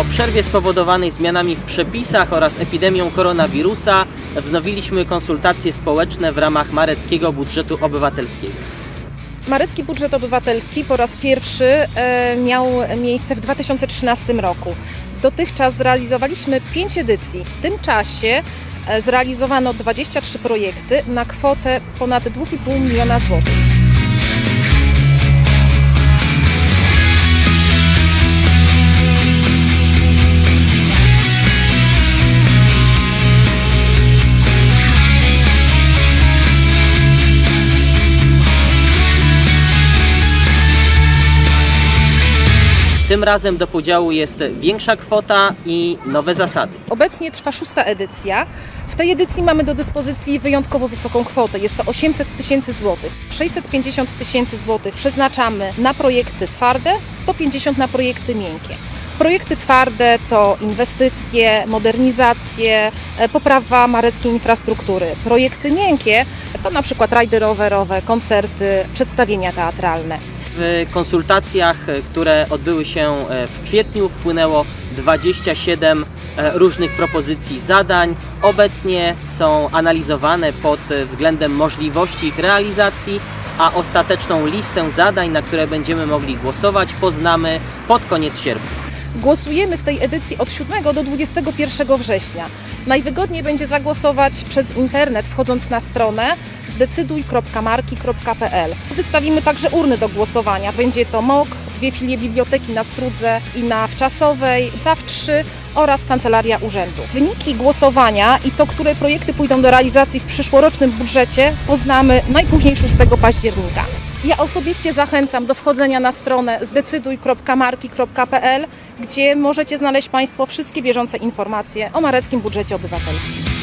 Po przerwie spowodowanej zmianami w przepisach oraz epidemią koronawirusa wznowiliśmy konsultacje społeczne w ramach Mareckiego Budżetu Obywatelskiego. Marecki Budżet Obywatelski po raz pierwszy e, miał miejsce w 2013 roku. Dotychczas zrealizowaliśmy 5 edycji. W tym czasie e, zrealizowano 23 projekty na kwotę ponad 2,5 miliona złotych. Tym razem do podziału jest większa kwota i nowe zasady. Obecnie trwa szósta edycja. W tej edycji mamy do dyspozycji wyjątkowo wysoką kwotę. Jest to 800 tysięcy złotych. 650 tysięcy złotych przeznaczamy na projekty twarde, 150 na projekty miękkie. Projekty twarde to inwestycje, modernizacje, e, poprawa mareckiej infrastruktury. Projekty miękkie to na przykład rajdy rowerowe, koncerty, przedstawienia teatralne. W konsultacjach, e, które odbyły się e, w kwietniu, wpłynęło 27 e, różnych propozycji zadań. Obecnie są analizowane pod względem możliwości ich realizacji, a ostateczną listę zadań, na które będziemy mogli głosować, poznamy pod koniec sierpnia. Głosujemy w tej edycji od 7 do 21 września. Najwygodniej będzie zagłosować przez internet, wchodząc na stronę zdecyduj.marki.pl. Wystawimy także urny do głosowania. Będzie to MOK, dwie filie biblioteki na Strudze i na Wczasowej, CAW 3 oraz Kancelaria Urzędu. Wyniki głosowania i to, które projekty pójdą do realizacji w przyszłorocznym budżecie poznamy najpóźniej 6 października. Ja osobiście zachęcam do wchodzenia na stronę zdecyduj.marki.pl, gdzie możecie znaleźć Państwo wszystkie bieżące informacje o mareckim budżecie obywatelskim.